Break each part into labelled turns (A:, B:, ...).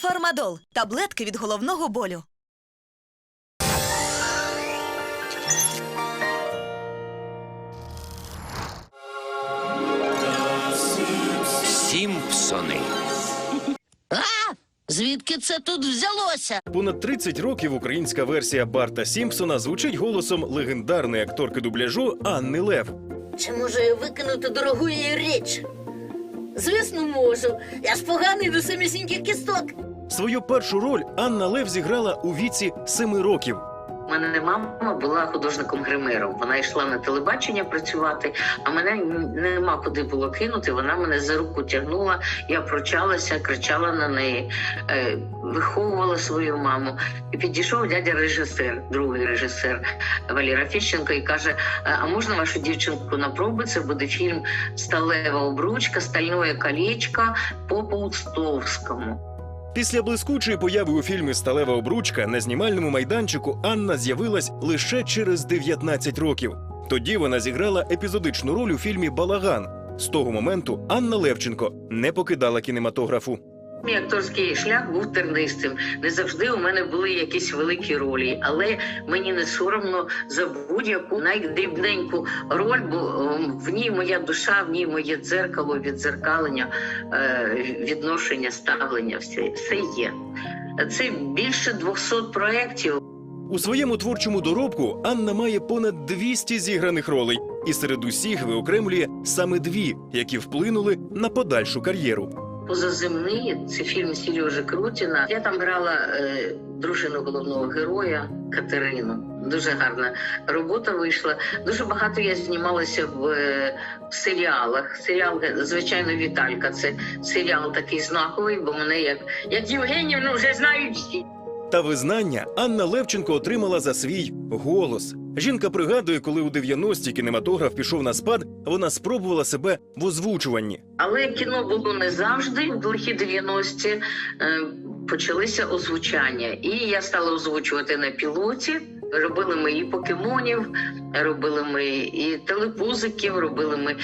A: Фармадол таблетки від головного болю.
B: Сімпсони.
C: А? Звідки це тут взялося?
D: Понад 30 років українська версія Барта Сімпсона звучить голосом легендарної акторки дубляжу Анни Лев.
E: Чи можу я викинути дорогу її річ? Звісно, можу. Я ж поганий до самісіньких кісток.
D: Свою першу роль Анна Лев зіграла у віці семи років.
F: У мене мама була художником-гримером. Вона йшла на телебачення працювати, а мене нема куди було кинути. Вона мене за руку тягнула. Я прочалася, кричала на неї, е, виховувала свою маму. І підійшов дядя режисер, другий режисер Валера Фіщенко, і каже: «Е, А можна вашу дівчинку на проби? Це буде фільм Сталева обручка, стальне колечко по Паустовському.
D: Після блискучої появи у фільмі Сталева обручка на знімальному майданчику Анна з'явилась лише через 19 років. Тоді вона зіграла епізодичну роль у фільмі Балаган. З того моменту Анна Левченко не покидала кінематографу.
F: Мій акторський шлях був тернистим. Не завжди у мене були якісь великі ролі, але мені не соромно за будь-яку найдрібненьку роль, бо ем, в ній моя душа, в ній моє дзеркало, віддзеркалення, е, відношення, ставлення, все, все є. Це більше 200 проєктів.
D: У своєму творчому доробку Анна має понад 200 зіграних ролей, і серед усіх виокремлює саме дві, які вплинули на подальшу кар'єру.
F: Позаземний це фільм Сережи Крутіна. Я там грала е, дружину головного героя Катерину. Дуже гарна робота вийшла. Дуже багато я знімалася в, е, в серіалах. Серіал, звичайно, Віталька. Це серіал такий знаковий, бо мене як, як Євгенівну вже знають всі.
D: Та визнання Анна Левченко отримала за свій голос. Жінка пригадує, коли у 90-ті кінематограф пішов на спад, вона спробувала себе в озвучуванні.
F: Але кіно було не завжди. В лихі 90-ті е, почалися озвучання, і я стала озвучувати на пілоті. Робили ми і покемонів, робили ми і телепузиків, робили ми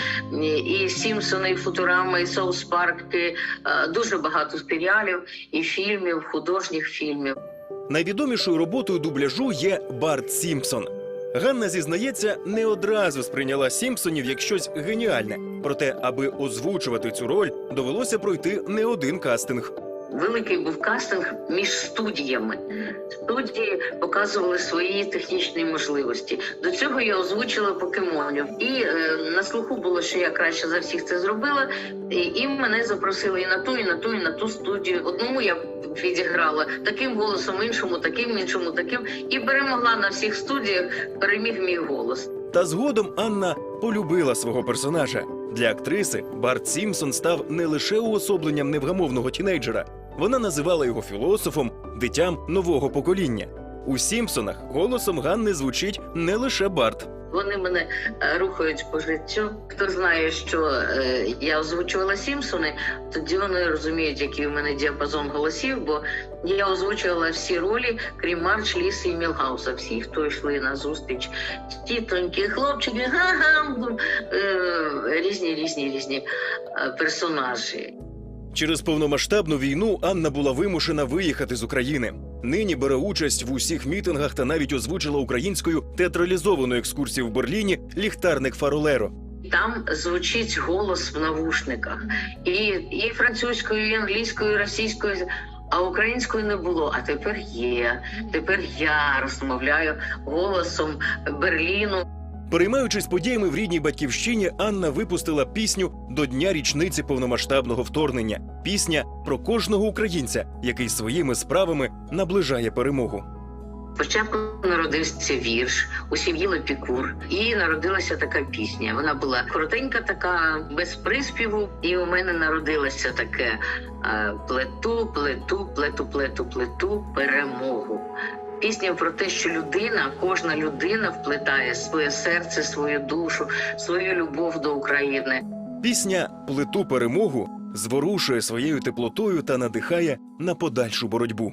F: і Сімпсони, і Футурами, і Соус Парки. Е, Дуже багато серіалів і фільмів, художніх фільмів.
D: Найвідомішою роботою дубляжу є Барт Сімпсон. Ганна зізнається, не одразу сприйняла Сімпсонів як щось геніальне. Проте, аби озвучувати цю роль, довелося пройти не один кастинг.
F: Великий був кастинг між студіями. Студії показували свої технічні можливості. До цього я озвучила покемонів, і е, на слуху було, що я краще за всіх це зробила. І, і мене запросили і на ту, і на ту, і на ту студію. Одному я відіграла таким голосом, іншому, таким, іншому, таким, і перемогла на всіх студіях. Переміг мій голос.
D: Та згодом Анна полюбила свого персонажа. Для актриси Барт Сімпсон став не лише уособленням невгамовного тінейджера. Вона називала його філософом, дитям нового покоління. У Сімпсонах голосом Ганни звучить не лише Барт.
F: Вони мене е, рухають по життю. Хто знає, що е, я озвучувала Сімпсони, тоді вони розуміють, який у мене діапазон голосів, бо я озвучувала всі ролі, крім Марч, Ліси і Мілгауса. Всі, хто йшли на зустріч, тітоньки, хлопчики, га-га, е, різні, різні, різні е, персонажі.
D: Через повномасштабну війну Анна була вимушена виїхати з України. Нині бере участь в усіх мітингах та навіть озвучила українською театралізовану екскурсію в Берліні ліхтарник Фаролеро.
F: Там звучить голос в навушниках і, і французькою, і англійською, і російською. А української не було. А тепер є. Тепер я розмовляю голосом Берліну.
D: Переймаючись подіями в рідній батьківщині, Анна випустила пісню до дня річниці повномасштабного вторгнення. Пісня про кожного українця, який своїми справами наближає перемогу.
F: Спочатку народився вірш у сім'ї Лепікур, і народилася така пісня. Вона була коротенька, така без приспіву. І у мене народилося таке плету, плету, плету, плету, плету перемогу. Пісня про те, що людина, кожна людина вплетає своє серце, свою душу, свою любов до України.
D: Пісня Плиту перемогу зворушує своєю теплотою та надихає на подальшу боротьбу.